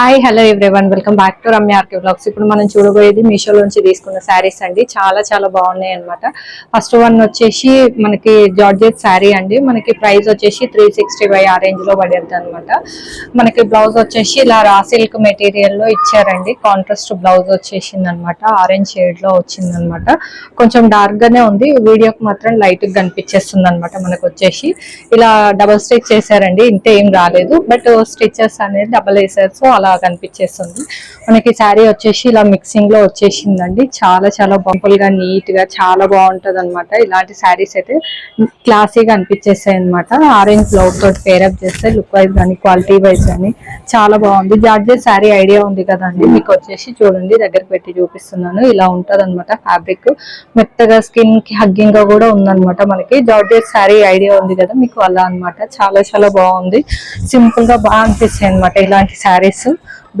Hi hello everyone welcome back to Ramya RK blogs ఇప్పుడు మనం చూడబోయేది మీషో నుంచి తీసుకున్న శారీస్ అండి. చాలా చాలా బాగున్నాయి అన్నమాట. ఫస్ట్ వన్ వచ్చేసి మనకి జార్జెట్ శారీ అండి. మనకి ప్రైస్ వచ్చేసి త్రీ సిక్స్టీ ఫైవ్ ఆ రేంజ్లో పడేది అనమాట మనకి బ్లౌజ్ వచ్చేసి ఇలా రా సిల్క్ మెటీరియల్లో ఇచ్చారండి. కాంట్రాస్ట్ బ్లౌజ్ వచ్చేసింది అనమాట ఆరెంజ్ షేడ్లో వచ్చింది అనమాట కొంచెం డార్క్ గానే ఉంది. వీడియోకి మాత్రం లైట్గా కనిపించేస్తుంది అనమాట మనకు వచ్చేసి. ఇలా డబల్ స్టిచ్ చేశారండి. ఇంత ఏం రాలేదు. బట్ స్టిచెస్ అనేది డబల్ వేసారు సో అలా కనిపించేస్తుంది. మనకి శారీ వచ్చేసి ఇలా మిక్సింగ్లో వచ్చేసిందండి. చాలా చాలా బంపుల్గా నీట్గా చాలా బాగుంటది అనమాట ఇలాంటి శారీస్ అయితే క్లాసీగా అనిపించేస్తాయి అనమాట ఆరెంజ్ బ్లౌజ్ తోటి పేరప్ చేస్తే లుక్ వైజ్ కానీ క్వాలిటీ వైజ్ కానీ చాలా బాగుంది. జార్జెస్ శారీ ఐడియా ఉంది కదండి. మీకు వచ్చేసి చూడండి దగ్గర పెట్టి చూపిస్తున్నాను. ఇలా ఉంటది అనమాట ఫ్యాబ్రిక్ మెత్తగా స్కిన్కి హగ్గింగ్గా కూడా ఉందన్నమాట మనకి. జార్జెట్ శారీ ఐడియా ఉంది కదా మీకు అలా అన్నమాట. చాలా చాలా బాగుంది. సింపుల్గా బాగా అనిపిస్తాయి అనమాట ఇలాంటి శారీస్.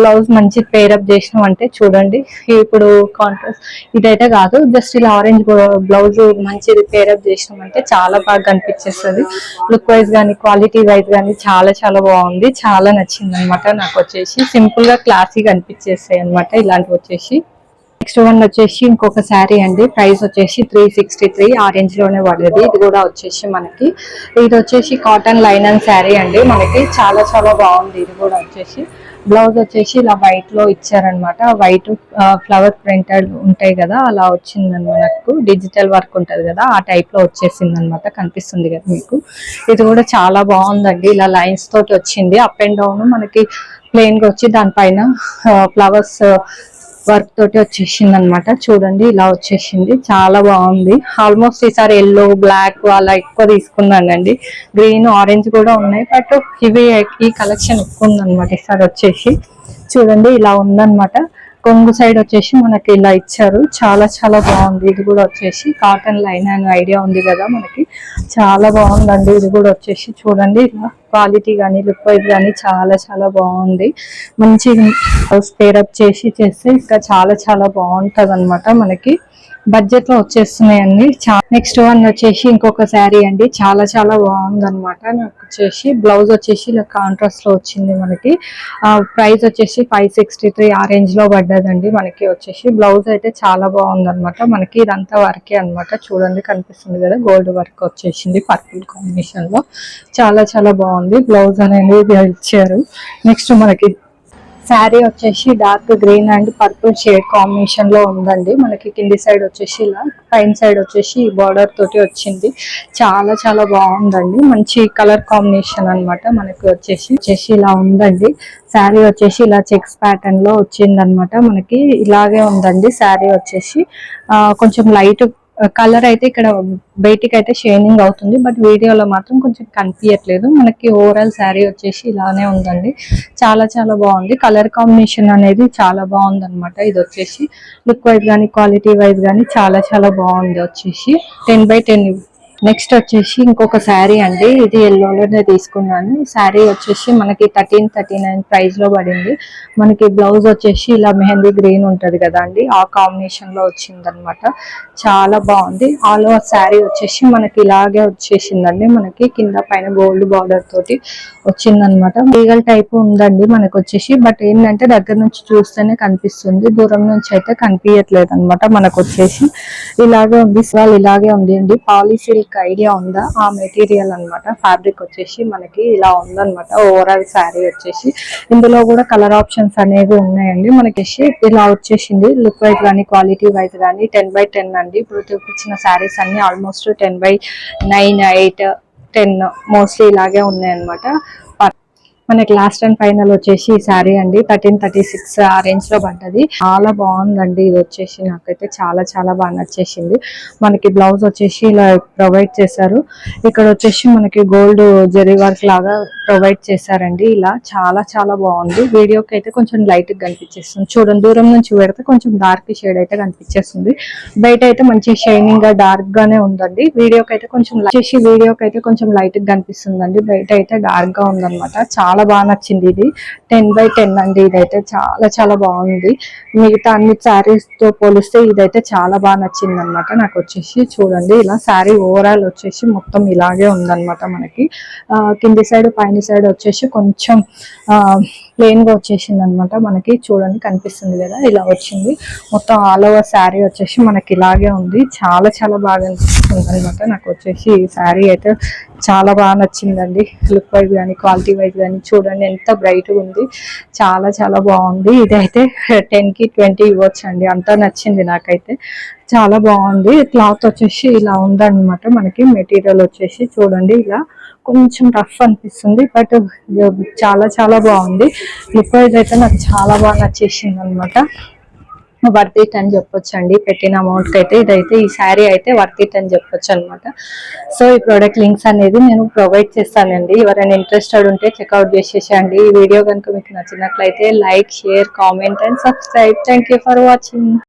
బ్లౌజ్ మంచి పేరప్ చేసినాం అంటే చూడండి. ఇప్పుడు కాంట్రాస్ట్ ఇదైతే కాదు. జస్ట్ ఇలా ఆరెంజ్ బ్లౌజ్ మంచిది పేరప్ చేసినాం అంటే చాలా బాగా కనిపించేస్తుంది. లుక్ వైజ్ కానీ క్వాలిటీ వైజ్ కానీ చాలా చాలా బాగుంది. చాలా నచ్చింది అనమాట నాకు వచ్చేసి. సింపుల్గా క్లాసీ కనిపించేస్తాయి అనమాట ఇలాంటివి వచ్చేసి. నెక్స్ట్ వన్ వచ్చేసి ఇంకొక శారీ అండి. ప్రైస్ వచ్చేసి త్రీ సిక్స్టీ త్రీ ఆరెంజ్లోనే పడేది ఇది కూడా వచ్చేసి మనకి. ఇది వచ్చేసి కాటన్ లైన్ అండ్ శారీ అండి. మనకి చాలా చాలా బాగుంది. ఇది కూడా వచ్చేసి. బ్లౌజ్ వచ్చేసి ఇలా వైట్లో ఇచ్చారనమాట వైట్ ఫ్లవర్ ప్రింటెడ్ ఉంటాయి కదా అలా వచ్చింది మనకు డిజిటల్ వర్క్ ఉంటది కదా ఆ టైప్లో వచ్చేసింది అనమాట కనిపిస్తుంది కదా మీకు. ఇది కూడా చాలా బాగుందండి. ఇలా లైన్స్ తోటి వచ్చింది. అప్ అండ్ డౌన్ మనకి ప్లెయిన్గా వచ్చి దానిపైన ఫ్లవర్స్ వర్క్ తోటి వచ్చేసింది అనమాట చూడండి ఇలా వచ్చేసింది. చాలా బాగుంది. ఆల్మోస్ట్ ఈసారి ఎల్లో బ్లాక్ అలా ఎక్కువ తీసుకున్నానండి. గ్రీన్ ఆరెంజ్ కూడా ఉన్నాయి. బట్ ఇవి ఈ కలెక్షన్ ఎక్కువ ఉందన్నమాట ఈసారి వచ్చేసి. చూడండి ఇలా ఉందన్నమాట కొంగు సైడ్ వచ్చేసి మనకి ఇలా ఇచ్చారు. చాలా చాలా బాగుంది. ఇది కూడా వచ్చేసి కాటన్ లైన్ అనే ఐడియా ఉంది కదా మనకి. చాలా బాగుందండి. ఇది కూడా వచ్చేసి చూడండి. ఇలా క్వాలిటీ కానీ లుక్ వైజ్ కానీ చాలా చాలా బాగుంది. మంచి అప్ చేసి చేస్తే ఇంకా చాలా చాలా బాగుంటుంది మనకి. బడ్జెట్లో వచ్చేస్తున్నాయండి. నెక్స్ట్ వన్ వచ్చేసి ఇంకొక శారీ అండి. చాలా చాలా బాగుంది అనమాట నాకు వచ్చేసి బ్లౌజ్ వచ్చేసి ఇలా కాంట్రాస్ట్లో వచ్చింది మనకి. ప్రైస్ వచ్చేసి ఫైవ్ సిక్స్టీ త్రీ ఆ రేంజ్లో పడ్డదండి. మనకి వచ్చేసి బ్లౌజ్ అయితే చాలా బాగుంది అనమాట మనకి ఇదంతా వర్కే అనమాట చూడండి కనిపిస్తుంది కదా గోల్డ్ వర్క్ వచ్చేసింది పర్పుల్ కాంబినేషన్లో. చాలా చాలా బాగుంది. బ్లౌజ్ అనేది ఇచ్చారు. నెక్స్ట్ మనకి శారీ వచ్చేసి dark green and purple shade కాంబినేషన్లో ఉందండి. మనకి కింది సైడ్ వచ్చేసి ఇలా పైన సైడ్ వచ్చేసి బార్డర్ తోటి వచ్చింది. చాలా చాలా బాగుందండి. మంచి కలర్ కాంబినేషన్ అన్నమాట మనకి వచ్చేసి. వచ్చేసి ఇలా ఉందండి. శారీ వచ్చేసి ఇలా చెక్స్ ప్యాటర్న్లో వచ్చింది అనమాట మనకి. ఇలాగే ఉందండి శారీ వచ్చేసి. కొంచెం లైట్ కలర్ అయితే ఇక్కడ బయటికి అయితే షైనింగ్ అవుతుంది బట్ వీడియోలో మాత్రం కొంచెం కనిపించట్లేదు. మనకి ఓవరాల్ శారీ వచ్చేసి ఇలానే ఉందండి. చాలా చాలా బాగుంది. కలర్ కాంబినేషన్ అనేది చాలా బాగుంది అనమాట ఇది వచ్చేసి లుక్ వైజ్ కానీ క్వాలిటీ వైజ్ కానీ చాలా చాలా బాగుంది వచ్చేసి. టెన్ బై టెన్ నెక్స్ట్ వచ్చేసి ఇంకొక శారీ అండి. ఇది ఎల్లోలోనే తీసుకున్నాను. శారీ వచ్చేసి మనకి థర్టీన్ థర్టీ నైన్ ప్రైస్లో పడింది. మనకి బ్లౌజ్ వచ్చేసి ఇలా మెహందీ గ్రీన్ ఉంటుంది కదా అండి ఆ కాంబినేషన్లో వచ్చింది చాలా బాగుంది. ఆల్ ఓవర్ శారీ వచ్చేసి మనకి ఇలాగే వచ్చేసిందండి. మనకి కింద పైన గోల్డ్ బార్డర్ తోటి వచ్చిందనమాట లీగల్ టైప్ ఉందండి మనకు వచ్చేసి. బట్ ఏంటంటే దగ్గర నుంచి చూస్తేనే కనిపిస్తుంది. దూరం నుంచి అయితే కనిపించట్లేదు అనమాట మనకు వచ్చేసి. ఇలాగే ఉంది. వాళ్ళు ఇలాగే ఉంది అండి. మీకు ఐడియా ఉందా? ఆ మెటీరియల్ అన్నమాట. ఫ్యాబ్రిక్ వచ్చేసి మనకి ఇలా ఉందన్నమాట. ఓవరాల్ శారీ వచ్చేసి. ఇందులో కూడా కలర్ ఆప్షన్స్ అనేవి ఉన్నాయండి. మనకి ఇలా వచ్చేసింది. లుక్ వైజ్ కానీ క్వాలిటీ వైజ్ కానీ టెన్ బై టెన్ అండి. ఇప్పుడు చూపించిన శారీస్ అన్ని almost ten by nine eight ten mostly ఇలాగే ఉన్నాయన్నమాట. మనకి లాస్ట్ అండ్ ఫైనల్ వచ్చేసి ఈ శారీ అండి. థర్టీన్ థర్టీ సిక్స్ ఆ రేంజ్లో పడ్డది. చాలా బాగుందండి. ఇది వచ్చేసి నాకైతే చాలా చాలా బాగా నచ్చేసింది. మనకి బ్లౌజ్ వచ్చేసి ఇలా ప్రొవైడ్ చేశారు. ఇక్కడ వచ్చేసి మనకి గోల్డ్ జెరీ వర్క్ లాగా ప్రొవైడ్ చేశారండి. ఇలా చాలా చాలా బాగుంది. వీడియోకి అయితే కొంచెం లైట్గా కనిపించేస్తుంది. చూడండి దూరం నుంచి పెడితే కొంచెం డార్క్ షేడ్ అయితే కనిపించేస్తుంది. బయట అయితే మంచి షైనింగ్గా డార్క్ గానే ఉందండి. వీడియోకి అయితే కొంచెం వచ్చేసి వీడియోకి అయితే కొంచెం లైట్గా కనిపిస్తుందండి. బయట అయితే డార్క్గా ఉందన్నమాట. చాలా బాగా నచ్చింది ఇది. టెన్ బై టెన్ అండి ఇదైతే. చాలా చాలా బాగుంది. మిగతా అన్ని శారీస్తో పోలిస్తే ఇదైతే చాలా బాగా నచ్చింది అనమాట నాకు వచ్చేసి చూడండి ఇలా శారీ ఓవరాల్ వచ్చేసి మొత్తం ఇలాగే ఉందన్నమాట మనకి. కింది సైడ్ పైన సైడ్ వచ్చేసి కొంచెం ఆ ప్లెయిన్గా వచ్చేసింది అనమాట మనకి చూడండి కనిపిస్తుంది కదా ఇలా వచ్చింది. మొత్తం ఆల్ ఓవర్ శారీ వచ్చేసి మనకి ఇలాగే ఉంది. చాలా చాలా బాగా అనిపిస్తుంది అనమాట నాకు వచ్చేసి ఈ శారీ అయితే చాలా బాగా నచ్చిందండి. లుక్ వైజ్ కానీ క్వాలిటీ వైజ్ కానీ చూడండి ఎంత బ్రైట్గా ఉంది. చాలా చాలా బాగుంది. ఇదైతే టెన్కి ట్వంటీ ఇవ్వచ్చు అండి అంతా నచ్చింది నాకైతే. చాలా బాగుంది. క్లాత్ వచ్చేసి ఇలా ఉందన్నమాట మనకి మెటీరియల్ వచ్చేసి చూడండి ఇలా కొంచెం రఫ్ అనిపిస్తుంది బట్ చాలా చాలా బాగుంది. లుక్ వైజ్ అయితే నాకు చాలా బాగా నచ్చేసింది అనమాట వర్త్ ఇట్ అని చెప్పొచ్చు అండి పెట్టిన అమౌంట్ అయితే ఇదైతే ఈ శారీ అయితే వర్త్ ఇట్ అని చెప్పొచ్చు అనమాట సో ఈ ప్రోడక్ట్ లింక్స్ అనేది నేను ప్రొవైడ్ చేస్తానండి. ఎవరైనా ఇంట్రెస్టెడ్ ఉంటే చెక్అవుట్ చేసేసేయండి. ఈ వీడియో కనుక మీకు నచ్చినట్లయితే like share comment and subscribe thank for watching